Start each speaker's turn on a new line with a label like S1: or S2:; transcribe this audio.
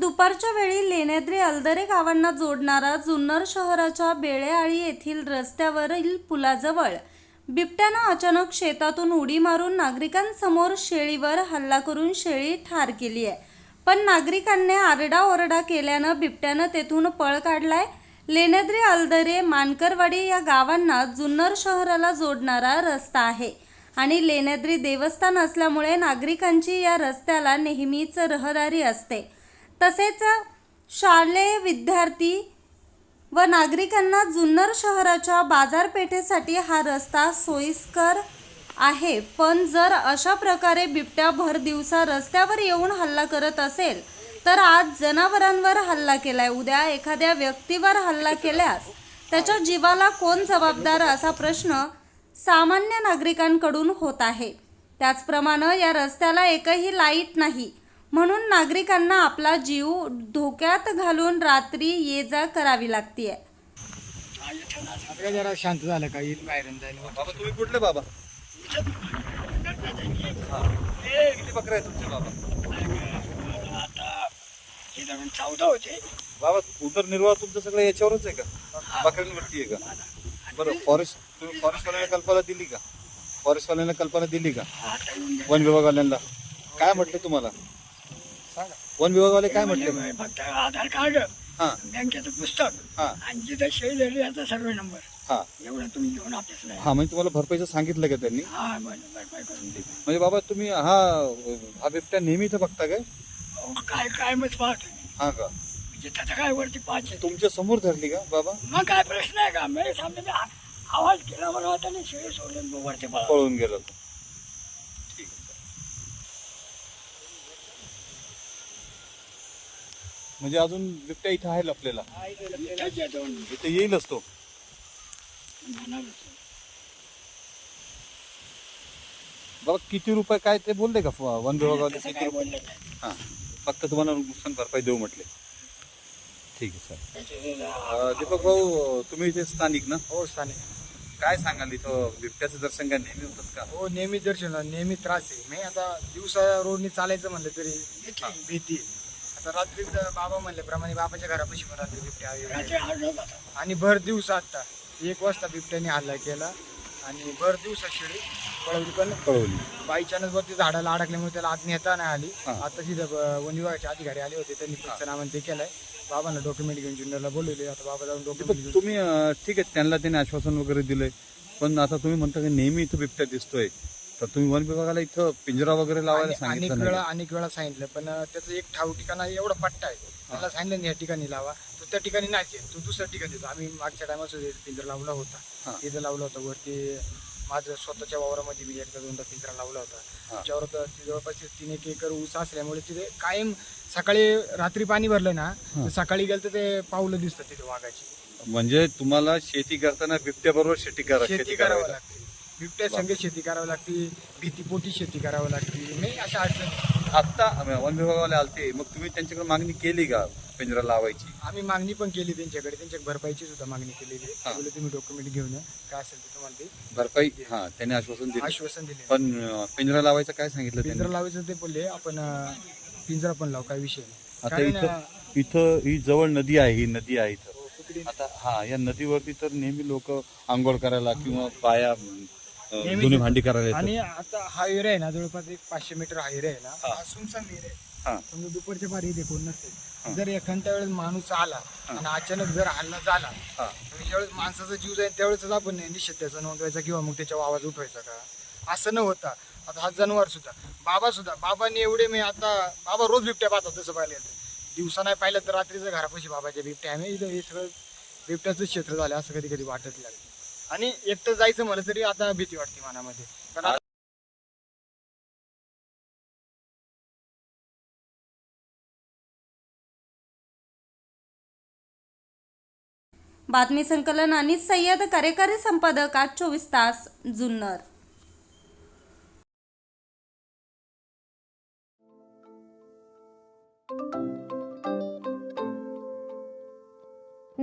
S1: दुपारच्या वेळी लेण्याद्री अलदरे गावांना जोडणारा जुन्नर शहराच्या बेळेआळी येथील रस्त्यावरील पुलाजवळ बिबट्यानं अचानक शेतातून उडी मारून नागरिकांसमोर शेळीवर हल्ला करून शेळी ठार केली आहे. पण नागरिकांनी आरडाओरडा केल्यानं बिबट्यानं तेथून पळ काढलाय. लेण्याद्री अलदरे मानकरवाडी या गावांना जुन्नर शहराला जोडणारा रस्ता आहे आणि लेण्याद्री देवस्थान असल्यामुळे नागरिकांची या रस्त्याला नेहमीच रहदारी असते. तसेच शालेय विद्यार्थी व नागरिकांना जुन्नर शहराच्या बाजारपेठेसाठी हा रस्ता सोयीस्कर आहे. पण जर अशा प्रकारे बिबट्या भर दिवसा रस्त्यावर येऊन हल्ला करत असेल तर आज जनावरांवर हल्ला केलाय. उद्या एखाद्या व्यक्तीवर हल्ला केल्यास त्याच्या जीवाला कोण जबाबदार असा प्रश्न सामान्य नागरिकांकडून होत आहे. त्याचप्रमाणे या रस्त्याला एकही लाइट नाही. म्हणून नागरिकांना आपला जीव धोक्यात घालून रात्री ये जा करावी
S2: जरा शांत झालं का? येईल बाहेरून जाईल.
S3: बाबा तुम्ही कुठले बाबा? किती आहेत तुमचे बाबा?
S2: चौदा होते.
S3: बाबा उदरनिर्वाह तुमचं सगळं याच्यावरच आहे का? बकऱ्यांवरती आहे का? बरं फॉरेस्ट तुम्ही फॉरेस्टवाल्यांना कल्पना दिली का? फॉरेस्टवाल्यांना कल्पना दिली का? वन विभागवाल्यांना? काय म्हटले तुम्हाला? वन विभागवाले काय म्हटले?
S2: फक्त आधार कार्ड
S3: हा.
S2: बँकेचं पुस्तक
S3: हा.
S2: आणि जिथं सही झाली याचा सर्वे नंबर.
S3: हा.
S2: एवढं तुम्ही घेऊन ऑफिसला या.
S3: हा म्हणजे तुम्हाला भरपाईचं सांगितलं का त्यांनी?
S2: हा बरं भरपाई करून दे
S3: म्हणजे बाबा तुम्ही हा हा बिबट्या नेहमी इथं बघता काय?
S2: अहो, काय काय मग पाहतो मी.
S3: हा का?
S2: म्हणजे त्याचं काय वरती पाच आहे.
S3: तुमच्यासमोर धरली का बाबा?
S2: मग काय प्रश्न आहे का? मी सामने मी आ- आवाज केला मला वाटतं नाही शेळी सोडून मग वरती पळा
S3: पळून गेला तो ठीक आहे म्हणजे अजून बिबट्या इथं आहे
S2: येतो
S3: इथं येईलच तो
S2: म्हणालो.
S3: बाबा किती रुपये काय ते बोलले का? वन विभागावाले
S2: तसं
S3: किती रुपये? हां. फक्त तुम्हाला नुकसान भरपाई देऊ म्हटले. ठीक आहे सर. दीपक भाऊ तुम्ही इथे स्थानिक ना?
S4: हो स्थानिक.
S3: काय सांगाल इथं? बिबट्याचं दर्शन काय नेहमी होतात का?
S4: हो नेहमी दर्शन नेहमी त्रास आहे. मी आता दिवसा रोडनी चालायचं म्हणलं तरी भीती रात्री बाबा म्हणल्याप्रमाणे बाबाच्या घरापाशी पण रात्री बिबट्या. आणि भर दिवसा आता. एक वाजता बिबट्याने हल्ला केला आणि भर दिवसा शेळी पळवली पण
S3: कळवली
S4: बाईच्यानंच वरती झाडाला अडकल्यामुळे त्याला आत नेता नाही आली.
S3: हा.
S4: आता तिथं वन विभागाचे अधिकारी आले होते. त्यांनी पंचनामा ते केलंय. बाबांना डॉक्युमेंट घेऊन जुन्नरला बोलवले. आता बाबा जाऊन डॉक्युमेंट घेऊन
S3: तुम्ही अं, ठीक आहे त्यांना त्यांनी आश्वासन वगैरे दिलंय. पण आता तुम्ही म्हणता की नेहमी इथं बिबट्या दिसतोय. तर तुम्ही वन विभागाला इथं पिंजरा वगैरे लावायला
S4: आणि- अनेक
S3: सांगितलं
S4: वेळा
S3: नाही
S4: अनेक वेळा सांगितलं पण अं, त्याचं एक ठाव ठिकाणा एवढा पट्टा आहे. त्याला सांगितलं या ठिकाणी लावा. तो त्या ठिकाणी नाही तो दुसऱ्या ठिकाणी देतो आम्ही मागच्या टायमात पिंजरा लावला
S3: हा.
S4: होता तिथं लावला होता वरती माझं स्वतःच्या वावरामध्ये मी एकदा दोनदा पिंजरा लावला होता.
S3: हा.
S4: त्याच्यावर तर जवळपास तीन एक एकर ऊस असल्यामुळे तिथे कायम सकाळी रात्री पाणी भरलं ना तर सकाळी गेलं तर ते पावलं दिसतं तिथे वाघाची.
S3: म्हणजे तुम्हाला शेती करताना बिबट्या बरोबर शेती करा
S4: शेती करावी लागते. बिबट्या संघ शेती करावी लागते भीतीपोटी शेती करावी लागते. नाही अशा अडचणी.
S3: आता वन विभागावाले आलते. मग तुम्ही त्यांच्याकडे मागणी केली का पिंजरा लावायची?
S4: आम्ही मागणी पण केली त्यांच्याकडे. त्यांच्या भरपाईची सुद्धा मागणी केलेली आहे.
S3: हा.
S4: तुम्ही डॉक्युमेंट घेऊन या. काय असेल ते तुम्हाला ते
S3: भरपाई हा त्यांनी आश्वासन दिलं.
S4: आश्वासन दिले.
S3: पण पिंजरा लावायचं काय सांगितलं
S4: पिंजरा लावायचं ते बोलले आपण पिंजरा पण लावू काय विषय नाही.
S3: आता इथं इथं ही जवळ नदी आहे ही नदी आहे इथं.
S4: कुठली-
S3: आता हा या नदीवरती तर नेहमी लोक आंघोळ करायला किंवा अं,
S4: नेहमीच येतात.
S3: भांडी करायला येतात.
S4: आणि आता हा एरिया आहे ना जवळपास एक पाचशे मीटर हा एरिया आहे ना
S3: हा.
S4: हा एरिया आहे.
S3: हा.
S4: समजा दुपारच्या पारी इथे कोण नसेल. जर एखाद्या वेळेस माणूस आला आणि अचानक जर हल्ला झाला
S3: हा.
S4: तर ज्यावेळेस माणसाचा जीव जाईल त्यावेळेस आपण निश्चित त्याचा नोंदवायचा किंवा मग त्याच्यावर आवाज उठवायचा का? असं न होता. आता हा जनावर सुद्धा बाबा सुद्धा बाबांनी एवढे मी आता बाबा रोज बिबट्या पाहतात तसं पाहिलं तर. दिवसा नाही पाहिलं तर रात्रीचं घरापाशी बाबाच्या बिबट्या. आम्ही इथं हे सगळं बिबट्याचं क्षेत्र झालं असं कधी कधी वाटत लागलं आणि एकटं जायचं म्हणलं तरी आता भीती वाटते मनामध्ये. कारण आता
S1: बातमी संकलन आणि सय्यद कार्यकारी संपादक आज चोवीस तास जुन्नर.